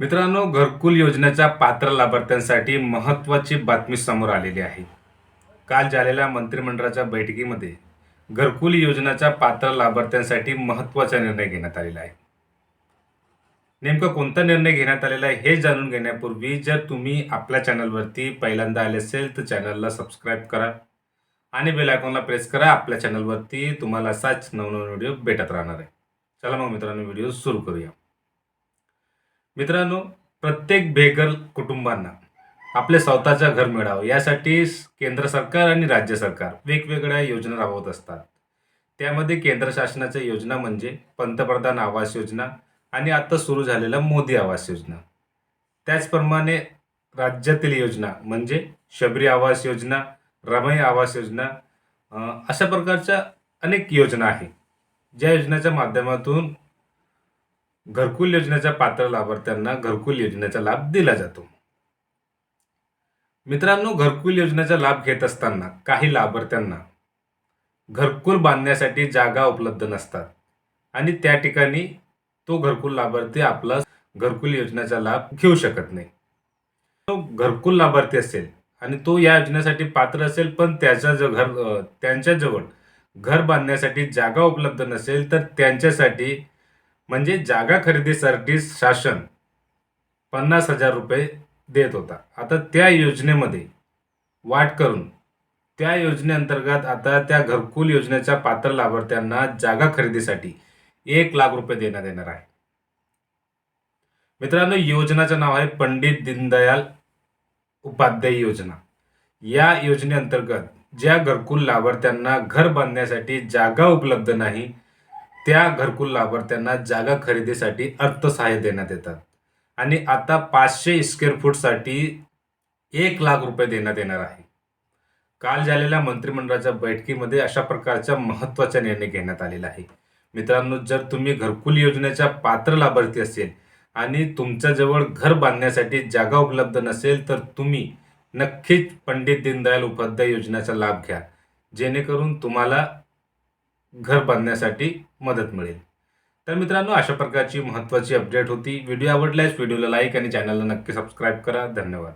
मित्रांनो घरकुल योजनेच्या पात्र लाभार्थ्यांसाठी महत्त्वाची बातमी समोर आलेली आहे. काल झालेल्या मंत्रिमंडळाच्या बैठकीमध्ये घरकुल योजनेच्या पात्र लाभार्थ्यांसाठी महत्त्वाचा निर्णय घेण्यात आलेला आहे. नेमका कोणता निर्णय घेण्यात आलेला आहे हे जाणून घेण्यापूर्वी जर तुम्ही आपल्या चॅनलवरती पहिल्यांदा आले असेल तर चॅनलला सबस्क्राईब करा आणि बेल आयकॉनला प्रेस करा. आपल्या चॅनलवरती तुम्हाला असाच नवनवीन व्हिडिओ भेटत राहणार आहे. चला मग मित्रांनो व्हिडिओ सुरू करूया. मित्रांनो प्रत्येक बेघर कुटुंबांना आपले स्वतःचं घर मिळावं यासाठी केंद्र सरकार आणि राज्य सरकार वेगवेगळ्या योजना राबवत असतात. त्यामध्ये केंद्र शासनाच्या योजना म्हणजे पंतप्रधान आवास योजना आणि आत्ता सुरू झालेला मोदी आवास योजना. त्याचप्रमाणे राज्यातील योजना म्हणजे शबरी आवास योजना रमई आवास योजना अशा प्रकारच्या अनेक योजना आहेत ज्या योजनेच्या माध्यमातून घरकुल योजनेच्या पात्र लाभार्थ्यांना घरकुल योजनेचा लाभ दिला जातो. मित्रांनो घरकुल योजनेचा लाभ घेत असताना काही लाभार्थ्यांना घरकुल बांधण्यासाठी जागा उपलब्ध नसतात आणि त्या ठिकाणी तो घरकुल लाभार्थी आपला घरकुल योजनेचा लाभ घेऊ शकत नाही. तो घरकुल लाभार्थी असेल आणि तो या योजनेसाठी पात्र असेल पण त्याच्या जो घर त्यांच्याजवळ घर बांधण्यासाठी जागा उपलब्ध नसेल तर त्यांच्यासाठी म्हणजे जागा खरेदीसाठी शासन पन्नास हजार रुपये देत होता. आता त्या योजनेमध्ये वाट करून त्या योजनेअंतर्गत आता त्या घरकुल योजनेच्या पात्र लाभार्थ्यांना जागा खरेदीसाठी एक लाख रुपये देण्यात येणार आहे. मित्रांनो योजनेचं नाव आहे पंडित दीनदयाल उपाध्याय योजना. या योजनेअंतर्गत ज्या घरकुल लाभार्थ्यांना घर बांधण्यासाठी जागा उपलब्ध नाही त्या घरकुल लाभार्थ्यांना जागा खरेदीसाठी अर्थसहाय्य देण्यात येतात. आणि आता पाचशे स्क्वेअर फूटसाठी एक लाख रुपये देण्यात येणार आहे. काल झालेल्या मंत्रिमंडळाच्या बैठकीमध्ये अशा प्रकारचा महत्त्वाचा निर्णय घेण्यात आलेला आहे. मित्रांनो जर तुम्ही घरकुल योजनेच्या पात्र लाभार्थी असेल आणि तुमच्याजवळ घर बांधण्यासाठी जागा उपलब्ध नसेल तर तुम्ही नक्कीच पंडित दीनदयाल उपाध्याय योजनेचा लाभ घ्या. जेणेकरून तुम्हाला घर बांधण्यासाठी मदत मिळेल. तर मित्रांनो अशा प्रकारची महत्त्वाची अपडेट होती. व्हिडिओ आवडल्यास व्हिडिओला लाईक आणि चॅनलला नक्की सबस्क्राईब करा. धन्यवाद.